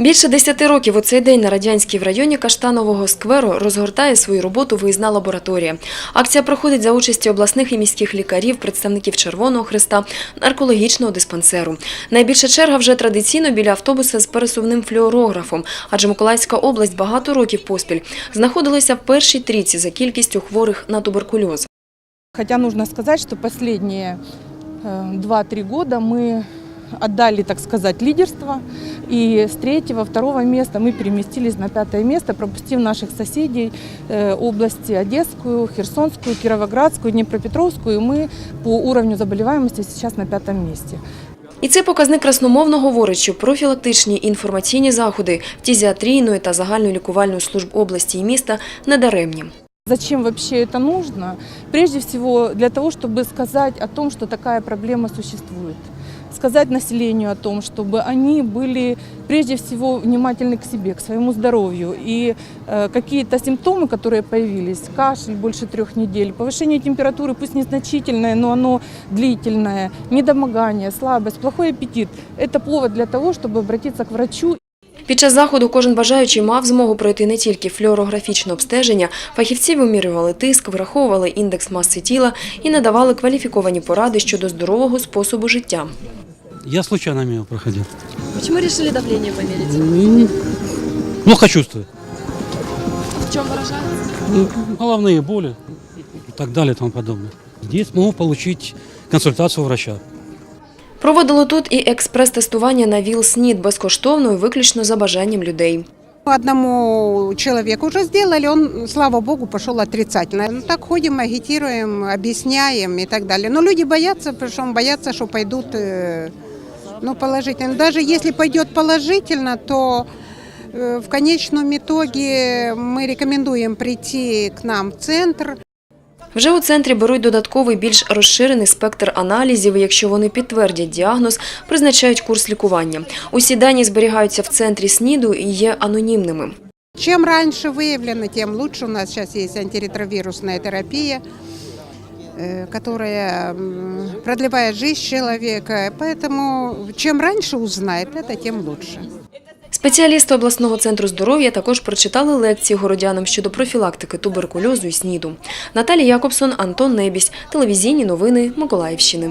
Більше десяти років у цей день на Радянській в районі Каштанового скверу розгортає свою роботу виїзна лабораторія. Акція проходить за участі обласних і міських лікарів, представників Червоного Христа, наркологічного диспансеру. Найбільша черга вже традиційно біля автобуса з пересувним флюорографом, адже Миколаївська область багато років поспіль знаходилася в першій трійці за кількістю хворих на туберкульоз. Нужно сказать, что последние э, 2-3 года мы отдали, так сказать, лидерство. И с третьего, второго места мы переместились на пятое место, пропустив наших соседей э, области Одесскую, Херсонскую, Кировоградскую, Днепропетровскую. И мы по уровню заболеваемости сейчас на пятом месте. І цей показник красномовно говорить, що профілактичні інформаційні заходи фтізіатрійної та загальної лікувальної служб області і міста недаремні. Зачем вообще это нужно? Прежде всего для того, чтобы сказать о том, что такая проблема существует. Сказать населению о том, чтобы они были прежде всего внимательны к себе, к своему здоровью. И э, какие-то симптомы, которые появились, кашель больше трех недель, повышение температуры, пусть незначительное, но оно длительное, недомогание, слабость, плохой аппетит, это повод для того, чтобы обратиться к врачу Під час заходу кожен бажаючий мав змогу пройти не тільки флюорографічне обстеження, фахівці вимірювали тиск, враховували індекс маси тіла і надавали кваліфіковані поради щодо здорового способу життя. Я случайно мимо проходил. Чому вирішили давлення поміряти? Плохо чувствую. В чому виражається? Ну, Головные боли и так далее и тому подобное. Здесь могу получить консультацию врача. Проводило тут і експрес-тестування на ВІЛ-СНІД безкоштовно і виключно за бажанням людей. Одному человеку уже сделали, он, слава богу, пошел отрицательно. Ну, так ходим, агитируем, объясняем и так далее. Но люди боятся, причем боятся, что пойдут э, ну, положительно. Даже если пойдет положительно, то э, в конечном итоге мы рекомендуем прийти к нам в центр, Вже у центрі беруть додатковий більш розширений спектр аналізів. і Якщо вони підтвердять діагноз, призначають курс лікування. Усі дані зберігаються в центрі СНІДу і є анонімними. Чем раньше выявлено, тем лучше. У нас сейчас есть антиретровирусная терапия, э, которая м, продлевает жизнь человека. Поэтому чем раньше узнает, это тем лучше. Спеціалісти обласного центру здоров'я також прочитали лекції городянам щодо профілактики туберкульозу і СНІДу. Наталія Якобсон, Антон Небісь. Телевізійні новини Миколаївщини.